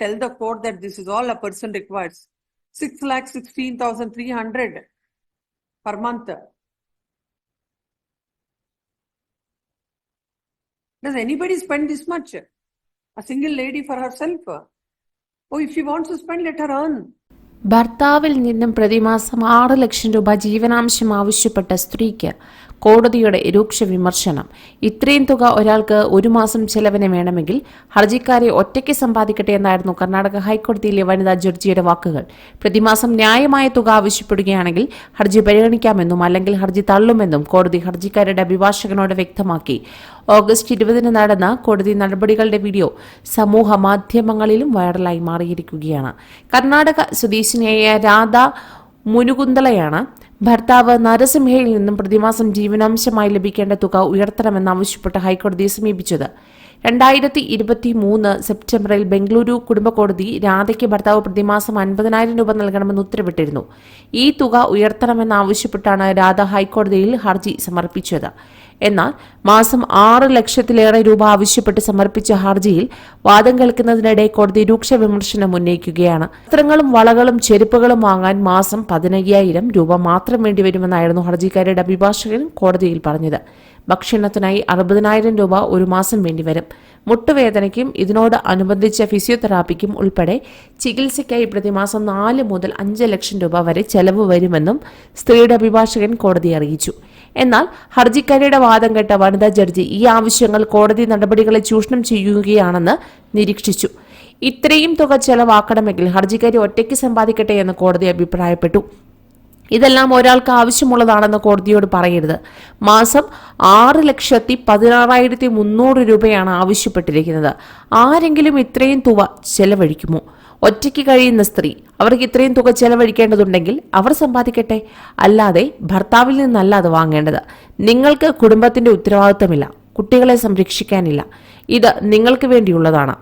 tell the court that this is all a person requires. Six lakh sixteen thousand three hundred per month. Does anybody spend this much? A single lady for herself? Oh, if she wants to spend, let her earn. ഭർത്താവിൽ നിന്നും പ്രതിമാസം ആറ് ലക്ഷം രൂപ ജീവനാംശം ആവശ്യപ്പെട്ട സ്ത്രീക്ക് കോടതിയുടെ രൂക്ഷ വിമർശനം. ഇത്രയും തുക ഒരാൾക്ക് ഒരു മാസം ചെലവിന് വേണമെങ്കിൽ ഹർജിക്കാരെ ഒറ്റയ്ക്ക് സമ്പാദിക്കട്ടെ എന്നായിരുന്നു കർണാടക ഹൈക്കോടതിയിലെ വനിതാ ജഡ്ജിയുടെ വാക്കുകൾ. പ്രതിമാസം ന്യായമായ തുക ആവശ്യപ്പെടുകയാണെങ്കിൽ ഹർജി പരിഗണിക്കാമെന്നും അല്ലെങ്കിൽ ഹർജി തള്ളുമെന്നും കോടതി ഹർജിക്കാരുടെ അഭിഭാഷകനോട് വ്യക്തമാക്കി. ഓഗസ്റ്റ് ഇരുപതിന് നടന്ന കോടതി നടപടികളുടെ വീഡിയോ സമൂഹ മാധ്യമങ്ങളിലും വൈറലായി മാറിയിരിക്കുകയാണ്. കർണാടക സ്വദേശിനിയായ രാധ മുനുകുന്തളയാണ് ഭർത്താവ് നരസിംഹയിൽ നിന്നും പ്രതിമാസം ജീവനാംശമായി ലഭിക്കേണ്ട തുക ഉയർത്തണമെന്നാവശ്യപ്പെട്ട് ഹൈക്കോടതിയെ സമീപിച്ചത്. രണ്ടായിരത്തി ഇരുപത്തി മൂന്ന് സെപ്റ്റംബറിൽ ബംഗളൂരു കുടുംബ കോടതി രാധയ്ക്ക് ഭർത്താവ് പ്രതിമാസം അൻപതിനായിരം രൂപ നൽകണമെന്ന് ഉത്തരവിട്ടിരുന്നു. ഈ തുക ഉയർത്തണമെന്നാവശ്യപ്പെട്ടാണ് രാധ ഹൈക്കോടതിയിൽ ഹർജി സമർപ്പിച്ചത്. എന്നാൽ മാസം ആറ് ലക്ഷത്തിലേറെ രൂപ ആവശ്യപ്പെട്ട് സമർപ്പിച്ച ഹർജിയിൽ വാദം കേൾക്കുന്നതിനിടെ കോടതി രൂക്ഷ വിമർശനം ഉന്നയിക്കുകയാണ്. വസ്ത്രങ്ങളും വളകളും ചെരുപ്പുകളും വാങ്ങാൻ മാസം പതിനയ്യായിരം രൂപ മാത്രം വേണ്ടിവരുമെന്നായിരുന്നു ഹർജിക്കാരുടെ അഭിഭാഷകൻ കോടതിയിൽ പറഞ്ഞത്. ഭക്ഷണത്തിനായി അറുപതിനായിരം രൂപ ഒരു മാസം വേണ്ടിവരും. മുട്ടുവേദനയ്ക്കും ഇതിനോട് അനുബന്ധിച്ച ഫിസിയോതെറാപ്പിക്കും ഉൾപ്പെടെ ചികിത്സയ്ക്കായി പ്രതിമാസം നാല് മുതൽ അഞ്ച് ലക്ഷം രൂപ വരെ ചെലവ് വരുമെന്നും സ്ത്രീയുടെ അഭിഭാഷകൻ കോടതിയെ അറിയിച്ചു. എന്നാൽ ഹർജിക്കാരിയുടെ വാദം കേട്ട വനിതാ ജഡ്ജി ഈ ആവശ്യങ്ങൾ കോടതി നടപടികളെ ചൂഷണം ചെയ്യുകയാണെന്ന് നിരീക്ഷിച്ചു. ഇത്രയും തുക ചെലവാക്കണമെങ്കിൽ ഹർജിക്കാരി ഒറ്റയ്ക്ക് സമ്പാദിക്കട്ടെ എന്ന് കോടതി അഭിപ്രായപ്പെട്ടു. ഇതെല്ലാം ഒരാൾക്ക് ആവശ്യമുള്ളതാണെന്ന് കോടതിയോട് പറയരുത്. മാസം ആറ് ലക്ഷത്തി പതിനാറായിരത്തി മുന്നൂറ് രൂപയാണ് ആവശ്യപ്പെട്ടിരിക്കുന്നത്. ആരെങ്കിലും ഇത്രയും തുക ചെലവഴിക്കുമോ? ഒറ്റയ്ക്ക് കഴിയുന്ന സ്ത്രീ അവർക്ക് ഇത്രയും തുക ചെലവഴിക്കേണ്ടതുണ്ടെങ്കിൽ അവർ സമ്പാദിക്കട്ടെ? അല്ലാതെ ഭർത്താവിൽ നിന്നല്ല അത് വാങ്ങേണ്ടത്. നിങ്ങൾക്ക് കുടുംബത്തിന്റെ ഉത്തരവാദിത്തമില്ല. കുട്ടികളെ സംരക്ഷിക്കാനില്ല. ഇത് നിങ്ങൾക്ക് വേണ്ടിയുള്ളതാണ്.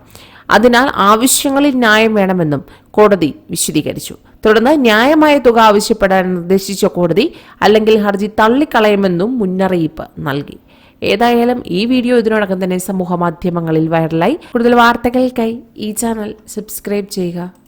അതിനാൽ ആവശ്യങ്ങളിൽ ന്യായം വേണമെന്നും കോടതി വിശദീകരിച്ചു. തുടർന്ന് ന്യായമായ തുക ആവശ്യപ്പെടാൻ നിർദ്ദേശിച്ച കോടതി അല്ലെങ്കിൽ ഹർജി തള്ളിക്കളയുമെന്നും മുന്നറിയിപ്പ് നൽകി. ഏതായാലും ഈ വീഡിയോ ഇതിനോടകം തന്നെ സമൂഹ മാധ്യമങ്ങളിൽ വൈറലായി. കൂടുതൽ വാർത്തകൾക്കായി ഈ ചാനൽ സബ്സ്ക്രൈബ് ചെയ്യുക.